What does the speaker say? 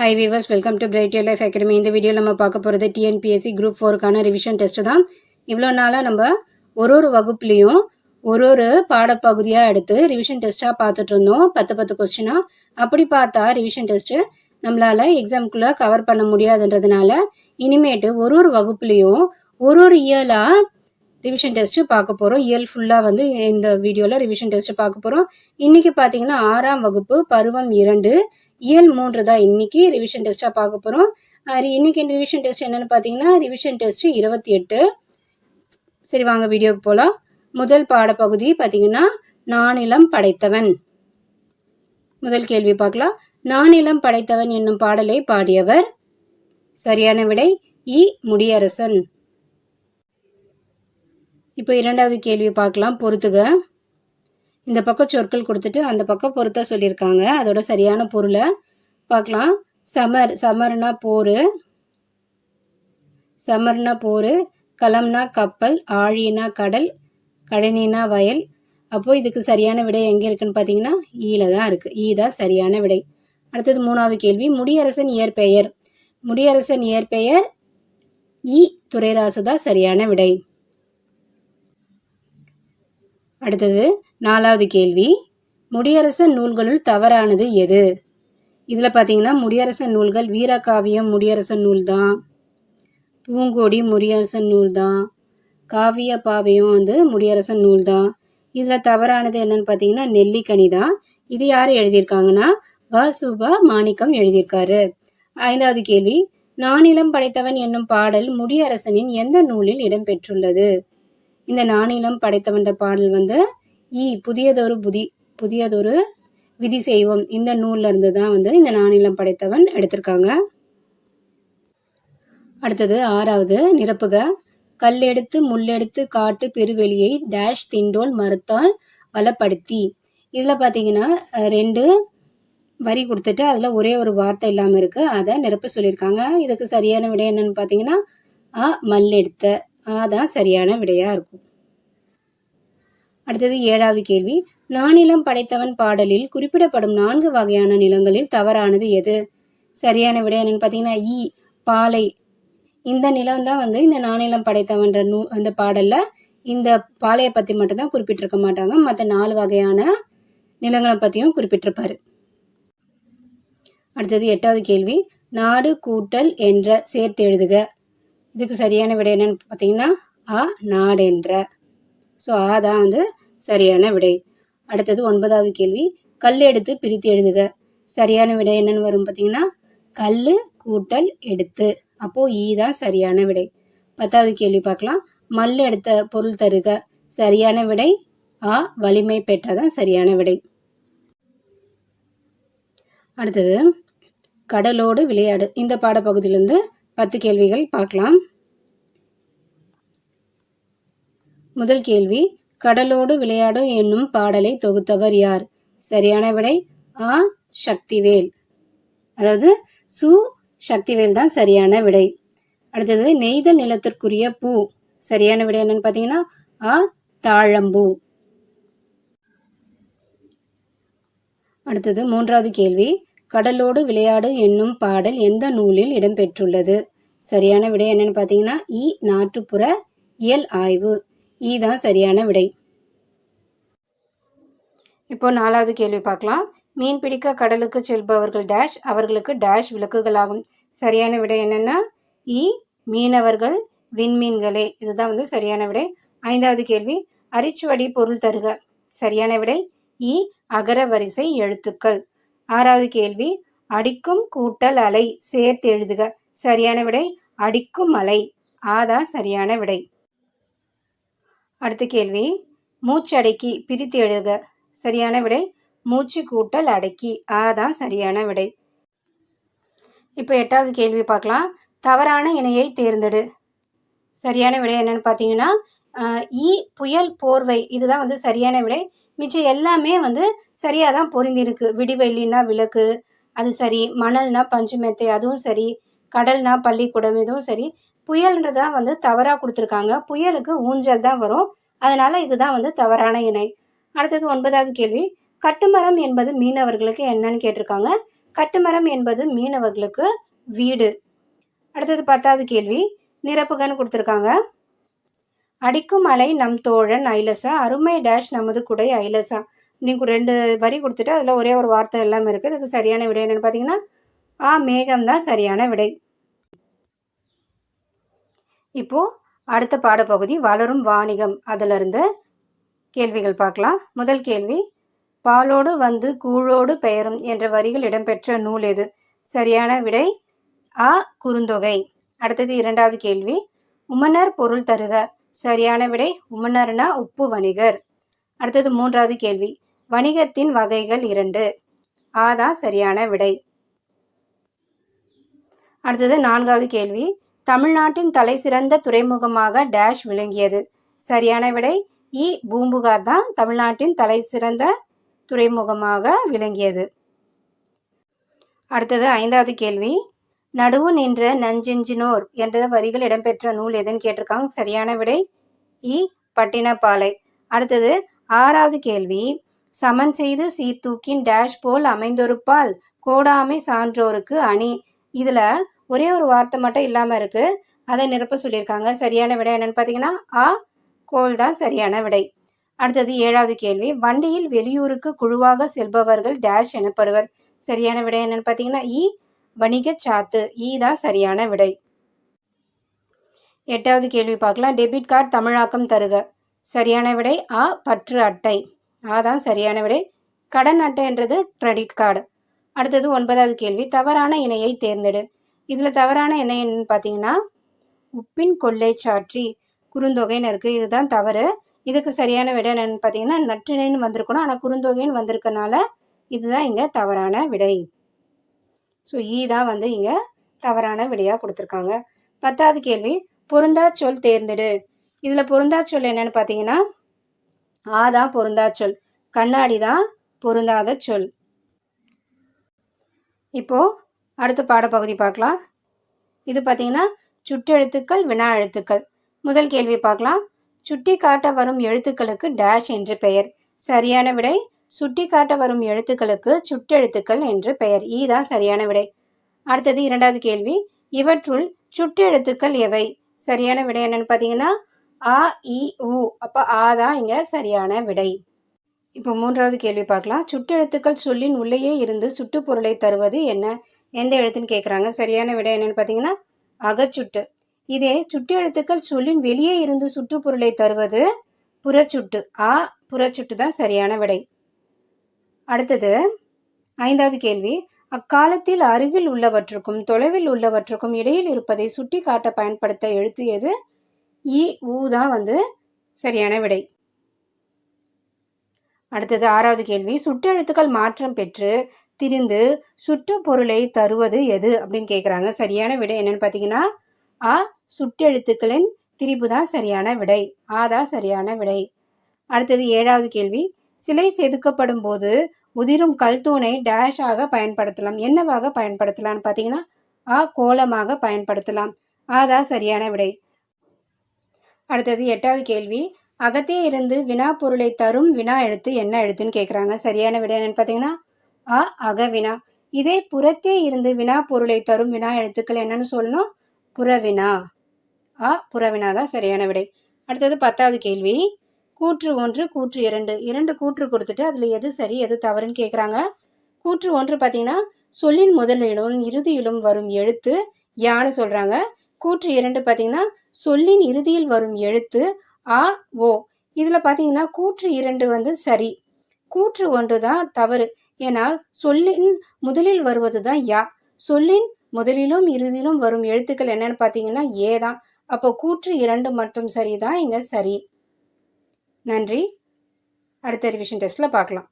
Hi viewers welcome to bright your life academy இந்த video நம்ம பார்க்க போகிறது டிஎன்பிஎஸ்சி குரூப் ஃபோருக்கான ரிவிஷன் டெஸ்ட் தான். இவ்வளோ நாளாக நம்ம ஒரு ஒரு வகுப்புலேயும் ஒரு ஒரு பாடப்பகுதியாக எடுத்து ரிவிஷன் டெஸ்ட்டாக பார்த்துட்டு இருந்தோம். பத்து பத்து கொஸ்டினாக அப்படி பார்த்தா ரிவிஷன் டெஸ்ட்டு நம்மளால் எக்ஸாம்குள்ளே கவர் பண்ண முடியாதுன்றதுனால இனிமேட்டு ஒரு ஒரு வகுப்புலேயும் ஒரு ஒரு இயலாக ரிவிஷன் டெஸ்ட்டு பார்க்க போகிறோம் இயல் ஃபுல்லாக வந்து இந்த வீடியோவில் ரிவிஷன் டெஸ்ட்டு பார்க்க போகிறோம் இன்றைக்கி பார்த்தீங்கன்னா ஆறாம் வகுப்பு பருவம் இரண்டு. இயல் மூன்று தான் இன்னைக்கு ரிவிஷன் டெஸ்ட்டாக பார்க்க போகிறோம் இன்னைக்கு ரிவிஷன் டெஸ்ட் என்னென்னு பார்த்தீங்கன்னா ரிவிஷன் டெஸ்ட் இருபத்தி எட்டு. சரி வாங்க வீடியோக்கு போகலாம் முதல் பாடப்பகுதி பார்த்தீங்கன்னா நானிலம் படைத்தவன். முதல் கேள்வி பார்க்கலாம். நானிலம் படைத்தவன் என்னும் பாடலை பாடியவர் சரியான விடை இ. முடியரசன். இப்போ இரண்டாவது கேள்வி பார்க்கலாம். பொறுத்துக. இந்த பக்கம் சொற்கள் கொடுத்துட்டு அந்த பக்கம் பொருத்த சொல்லியிருக்காங்க. அதோட சரியான பொருளை பார்க்கலாம். சமர் சமர்னா போர். சமர்னா போர் களம்னா கப்பல் ஆழினா கடல் கழனினா வயல். அப்போது இதுக்கு சரியான விடை எங்கே இருக்குன்னு பார்த்தீங்கன்னா ஈல தான் இருக்குது ஈ தான் சரியான விடை. அடுத்தது மூணாவது கேள்வி. முடியரசன் இயற்பெயர். முடியரசன் இயற்பெயர் இ துரைராசு தான் சரியான விடை. அடுத்தது நாலாவது கேள்வி. முடியரசன் நூல்களுள் தவறானது எது? இதில் பார்த்தீங்கன்னா முடியரசன் நூல்கள் வீரகாவியம் முடியரசன் நூல் தான் பூங்கோடி முடியரசன் நூல் தான் காவிய பாவியம் வந்து முடியரசன் நூல் தான் இதில் தவறானது என்னன்னு பார்த்தீங்கன்னா நெல்லிக்கனி தான் இது யார் எழுதியிருக்காங்கன்னா வசுபா மாணிக்கம் எழுதியிருக்காரு. ஐந்தாவது கேள்வி நானிலம் படைத்தவன் என்னும் பாடல் முடியரசனின் எந்த நூலில் இடம்பெற்றுள்ளது இந்த நானிலம் படைத்தவன்ற பாடல் வந்து ஈ புதியதொரு புதி புதியதொரு விதி செய்வோம். இந்த நூலில் இருந்து தான் வந்து இந்த நானிலம் படைத்தவன் எடுத்திருக்காங்க. அடுத்தது ஆறாவது நிரப்புக. கல்லெடுத்து முள்ளெடுத்து காட்டு பெருவெளியை டேஷ் திண்டோல் மறுத்தால் வளப்படுத்தி. இதில் பார்த்தீங்கன்னா ரெண்டு வரி கொடுத்துட்டு அதில் ஒரே ஒரு வார்த்தை இல்லாமல் இருக்குது அதை நிரப்ப சொல்லியிருக்காங்க. இதுக்கு சரியான விடை என்னன்னு பார்த்தீங்கன்னா அ மல்லெடுத்த. அதான் சரியான விடையாக இருக்கும். அடுத்தது ஏழாவது கேள்வி. நானிலம் படைத்தவன் பாடலில் குறிப்பிடப்படும் நான்கு வகையான நிலங்களில் தவறானது எது? சரியான விடை என்னன்னு பார்த்தீங்கன்னா ஈ பாலை. இந்த நிலம் தான் வந்து இந்த நானிலம் படைத்தவன்ற நூ அந்த பாடலில் இந்த பாலையை பற்றி மட்டும்தான் குறிப்பிட்டிருக்க மாட்டாங்க. மற்ற நாலு வகையான நிலங்களை பற்றியும் குறிப்பிட்டிருப்பாரு. அடுத்தது எட்டாவது கேள்வி. நாடு கூட்டல் என்ற சேர்த்து எழுதுக. இதுக்கு சரியான விடை என்னன்னு பார்த்தீங்கன்னா ஆ நாடென்ற ஸோ ஆ தான் வந்து சரியான விடை. அடுத்தது ஒன்பதாவது கேள்வி. கல் எடுத்து பிரித்து எழுதுக. சரியான விடை என்னன்னு வரும் பார்த்தீங்கன்னா கல் கூட்டல் எடுத்து. அப்போது ஈ தான் சரியான விடை. பத்தாவது கேள்வி பார்க்கலாம். மல் எடுத்த பொருள் தருக. சரியான விடை ஆ வலிமை பெற்றதான் சரியான விடை. அடுத்தது கடலோடு விளையாடு. இந்த பாடப்பகுதியிலேருந்து பத்து கேள்விகள் பார்க்கலாம். முதல் கேள்வி கடலோடு விளையாடும் என்னும் பாடலை தொகுத்தவர் யார்? சரியான விடை ஆ சக்திவேல். அதாவது சு சக்திவேல் தான் சரியான விடை. அடுத்தது நெய்தல் நிலத்திற்குரிய பூ. சரியான விடை என்னன்னு பார்த்தீங்கன்னா ஆ தாழம்பூ. அடுத்தது மூன்றாவது கேள்வி கடலோடு விளையாடு என்னும் பாடல் எந்த நூலில் இடம்பெற்றுள்ளது? சரியான விடை என்னன்னு பார்த்தீங்கன்னா இ நாட்டுப்புற இயல் ஆய்வு. இ தான் சரியான விடை. இப்போ நாலாவது கேள்வி பார்க்கலாம். மீன் பிடிக்க கடலுக்கு செல்பவர்கள் டேஷ் அவர்களுக்கு டேஷ் விளக்குகளாகும். சரியான விடை என்னென்னா இ மீனவர்கள் விண்மீன்களே. இதுதான் வந்து சரியான விடை. ஐந்தாவது கேள்வி அரிச்சுவடி பொருள் தருக. சரியான விடை இ அகர வரிசை எழுத்துக்கள். ஆறாவது கேள்வி அடிக்கும் கூட்டல் அலை சேர்த்து எழுதுக. சரியான விடை அடிக்கும் அலை. ஆதான் சரியான விடை. அடுத்த கேள்வி மூச்சடக்கி பிரித்து எழுதுக. சரியான விடை மூச்சு கூட்டல் அடக்கி. ஆதான் சரியான விடை. இப்போ எட்டாவது கேள்வி பார்க்கலாம். தவறான இணையை தேர்ந்தெடு. சரியான விடை என்னன்னு பார்த்தீங்கன்னா இ புயல் போர்வை இதுதான் வந்து சரியான விடை. மிச்சம் எல்லாமே வந்து சரியாக தான் பொருந்திருக்கு. விடிவெள்ளினா விளக்கு அது சரி. மணல்னா பஞ்சுமெத்தை அதுவும் சரி. கடல்னா பள்ளிக்கூடம் இதுவும் சரி. புயல்ன்றது தான் வந்து தவறாக கொடுத்துருக்காங்க. புயலுக்கு ஊஞ்சல் தான் வரும். அதனால் இதுதான் வந்து தவறான இணை. அடுத்தது ஒன்பதாவது கேள்வி. கட்டுமரம் என்பது மீனவர்களுக்கு என்னன்னு கேட்டிருக்காங்க. கட்டுமரம் என்பது மீனவர்களுக்கு வீடு. அடுத்தது பத்தாவது கேள்வி. நிரப்புகன்னு கொடுத்துருக்காங்க. அடிக்கும் அலை நம் தோழன் ஐலசா அருமை டேஷ் நமது குடை ஐலசா. நீங்கள் ரெண்டு வரி கொடுத்துட்டு அதில் ஒரே ஒரு வார்த்தை எல்லாம் இருக்குது இதுக்கு சரியான விடை என்னென்னு பார்த்தீங்கன்னா ஆ மேகம் தான் சரியான விடை. இப்போ அடுத்த பாடப்பகுதி வளரும் வாணிகம். அதிலிருந்து கேள்விகள் பார்க்கலாம். முதல் கேள்வி பாலோடு வந்து கூழோடு பெயரும் என்ற வரிகள் இடம்பெற்ற நூல் எது? சரியான விடை அ குறுந்தொகை. அடுத்தது இரண்டாவது கேள்வி உமனர் பொருள் தருக. சரியான விடை உமனர்னா உப்பு வணிகர். அடுத்தது மூன்றாவது கேள்வி. வணிகத்தின் வகைகள் இரண்டு. ஆதான் சரியான விடை. அடுத்தது நான்காவது கேள்வி. தமிழ்நாட்டின் தலை சிறந்த துறைமுகமாக டேஷ் விளங்கியது. சரியான விடை. இ. பூம்புகார் தான் தமிழ்நாட்டின் தலை சிறந்த துறைமுகமாக விளங்கியது. அடுத்தது ஐந்தாவது கேள்வி. நடுவு நின்ற நஞ்செஞ்சினோர் என்ற வரிகள் இடம்பெற்ற நூல் எதுன்னு கேட்டிருக்காங்க. சரியான விடை இ. பட்டினப்பாலை. அடுத்தது ஆறாவது கேள்வி. சமன் செய்து சீத்தூக்கின் டேஷ் போல் அமைந்தொருப்பால் கோடாமை சான்றோருக்கு அணி. இதில் ஒரே ஒரு வார்த்தை மட்டும் இல்லாமல் இருக்கு. அதை நிரப்ப சொல்லியிருக்காங்க. சரியான விடை என்னன்னு பார்த்தீங்கன்னா ஆ. கோல் தான் சரியான விடை. அடுத்தது ஏழாவது கேள்வி. வண்டியில் வெளியூருக்கு குழுவாக செல்பவர்கள் டேஷ் எனப்படுவர். சரியான விடை என்னன்னு பார்த்தீங்கன்னா இ. வணிக சாத்து. ஈ தான் சரியான விடை. எட்டாவது கேள்வி பார்க்கலாம். டெபிட் கார்டு தமிழாக்கம் தருக. சரியான விடை? ஆ பற்று அட்டை. ஆ தான் சரியான விடை. கடன் அட்டைன்றது கிரெடிட் கார்டு. அடுத்தது ஒன்பதாவது கேள்வி. தவறான இணையை தேர்ந்தெடு. இதில் தவறான இணை என்னன்னு பார்த்தீங்கன்னா உப்பின் கொள்ளை சாற்றி குறுந்தொகைன்னு இருக்குது இதுதான் தவறு. இதுக்கு சரியான விடை என்னென்னு பார்த்தீங்கன்னா நற்றிணைன்னு வந்திருக்கணும். ஆனால் குறுந்தொகைன்னு வந்திருக்கனால இதுதான் இங்கே தவறான விடை. ஸோ ஈ e தான் வந்து இங்கே தவறான விடையாக கொடுத்துருக்காங்க. பத்தாவது கேள்வி பொருந்தா சொல் தேர்ந்தெடு. இதில் பொருந்தா சொல் என்னன்னு பார்த்தீங்கன்னா ஆ தான் பொருந்தா சொல் கண்ணாடி தான் பொருந்தாத சொல். இப்போது அடுத்த பாடப்பகுதி பார்க்கலாம் இது பார்த்தீங்கன்னா சுட்டெழுத்துக்கள் வினா எழுத்துக்கள். முதல் கேள்வி பார்க்கலாம் சுட்டி காட்ட வரும் எழுத்துக்களுக்கு டேஷ் என்று பெயர். சரியான விடை சுட்டி காட்ட வரும் எழுத்துக்களுக்கு சுட்டெழுத்துக்கள் என்று பெயர். ஈ தான் சரியான விடை. அடுத்தது இரண்டாவது கேள்வி. இவற்றுள் சுட்டெழுத்துக்கள் எவை? சரியான விடை என்னன்னு பார்த்தீங்கன்னா ஆ இ உ. அப்போ ஆ தான் இங்கே சரியான விடை. இப்போ மூன்றாவது கேள்வி பார்க்கலாம். சுட்டெழுத்துக்கள் சொல்லின் உள்ளேயே இருந்து சுட்டுப்பொருளை தருவது என்ன? எந்த எழுத்துன்னு கேட்குறாங்க சரியான விடை என்னன்னு பார்த்தீங்கன்னா அகச்சுட்டு. இதே சுட்டு எழுத்துக்கள் சொல்லின் வெளியே இருந்து சுட்டுப்பொருளை தருவது புறச்சுட்டு. ஆ புறச்சுட்டு தான் சரியான விடை. அடுத்தது ஐந்தாவது கேள்வி. அக்காலத்தில் அருகில் உள்ளவற்றுக்கும் தொலைவில் உள்ளவற்றுக்கும் இடையில் இருப்பதை சுட்டி காட்ட பயன்படுத்த எழுத்து எது? இ ஊ தான் வந்து சரியான விடை. அடுத்தது ஆறாவது கேள்வி. சுட்டெழுத்துக்கள் மாற்றம் பெற்று திரிந்து சுற்றுப்பொருளை பொருளை தருவது எது? அப்படின்னு கேட்குறாங்க சரியான விடை என்னன்னு பார்த்தீங்கன்னா ஆ சுட்டெழுத்துக்களின் திரிபு தான் சரியான விடை. ஆ தான் சரியான விடை. அடுத்தது ஏழாவது கேள்வி. சிலை செதுக்கப்படும் போது உதிரும் கல்தூணை டேஷாக பயன்படுத்தலாம். என்னவாக பயன்படுத்தலாம்னு பார்த்தீங்கன்னா ஆ கோலமாக பயன்படுத்தலாம். அதான் சரியான விடை. அடுத்தது எட்டாவது கேள்வி. அகத்தே இருந்து வினா பொருளை தரும் வினா எழுத்து என்ன எழுத்துன்னு கேட்குறாங்க சரியான விடை என்னன்னு பார்த்தீங்கன்னா அ அகவினா இதே புறத்தே இருந்து வினா பொருளை தரும் வினா எழுத்துக்கள் என்னன்னு சொல்லணும்? புறவினா. அ புறவினா தான் சரியான விடை. அடுத்தது பத்தாவது கேள்வி. கூற்று ஒன்று கூற்று இரண்டு. இரண்டு கூற்று கொடுத்துட்டு அதில் எது சரி எது தவறுன்னு கேட்குறாங்க கூற்று ஒன்று பார்த்தீங்கன்னா சொல்லின் முதலிலும் இறுதியிலும் வரும் எழுத்து யான்னு சொல்கிறாங்க கூற்று இரண்டு பார்த்தீங்கன்னா சொல்லின் இறுதியில் வரும் எழுத்து ஆ ஓ. இதில் பார்த்தீங்கன்னா கூற்று இரண்டு வந்து சரி. கூற்று ஒன்று தான் தவறு. ஏன்னா சொல்லின் முதலில் வருவது தான் யா. சொல்லின் முதலிலும் இறுதியிலும் வரும் எழுத்துக்கள் என்னன்னு பார்த்தீங்கன்னா ஏ தான். அப்போ கூற்று இரண்டு மட்டும் சரி தான் இங்கே சரி. நன்றி. அடுத்த ரிவிஷன் டெஸ்ட்டில் பார்க்கலாம்.